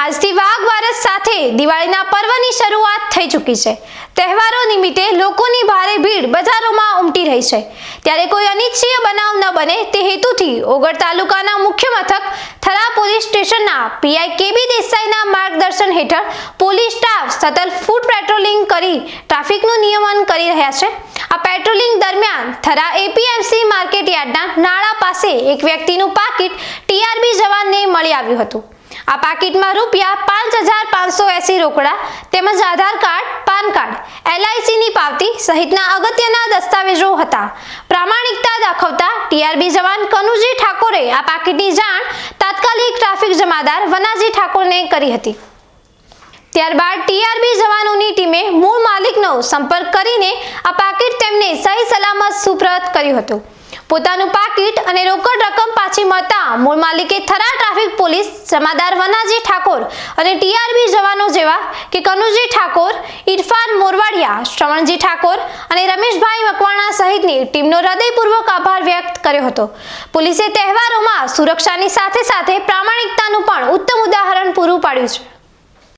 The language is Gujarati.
આજથી વાઘ વારસ સાથે દિવાળીના પર્વની શરૂઆત થઈ ચૂકી છે. તહેવારો નિમિત્તે લોકોની ભારે ભીડ બજારોમાં ઉમટી રહી છે. ત્યારે કોઈ અનિચ્છનીય બનાવ ન બને તે હેતુથી ઓગળ તાલુકાના મુખ્ય મથક થરા પોલીસ સ્ટેશનના પીઆઈ કેબી દેસાઈના માર્ગદર્શન હેઠળ પોલીસ સ્ટાફ સતત ફૂટ પેટ્રોલિંગ કરી ટ્રાફિકનું નિયમન કરી રહ્યા છે. આ પેટ્રોલિંગ દરમિયાન થરા એપીએમસી માર્કેટ યાર્ડના નાળા પાસે એક વ્યક્તિનું પાકીટ ટીઆરબી જવાનને મળી આવ્યું હતું. આ પાકીટમાં રૂપિયા પાંચ હજાર પાંચસો એસી રોકડા તેમજ આધાર કાર્ડ, પાન કાર્ડ એલઆઈસીની પાવતી સહિતના અગત્યના દસ્તાવેજો હતા. પ્રામાણિકતા દાખવતા ટીઆરબી જવાન કનુજી ઠાકોરે આ પાકીટની જાણ તાત્કાલિક ટ્રાફિક જમાદાર વનાજી ઠાકોરને કરી હતી. ત્યારબાદ ટીઆરબી જવાનોની ટીમે મૂળ માલિકનો સંપર્ક કરીને આ પાકીટ તેમને સહી સલામત સુપ્રત કર્યું હતું. પોતાનું પાકીટ અને રોકડ રકમ પાછી મળતા મૂળ માલિકે થરા ટ્રાફિક પોલીસ જમાદાર વનાજી ઠાકોર અને ટીઆરબી જવાનો જેવા કે કનુજી ઠાકોર, ઇરફાન મોરવાડિયા, શ્રવણજી ઠાકોર અને રમેશભાઈ મકવાણા સહિતની ટીમનો હૃદયપૂર્વક આભાર વ્યક્ત કર્યો હતો. પોલીસે તહેવારોમાં સુરક્ષાની સાથે સાથે પ્રામાણિકતાનું પણ ઉત્તમ ઉદાહરણ પૂરું પાડ્યું છે.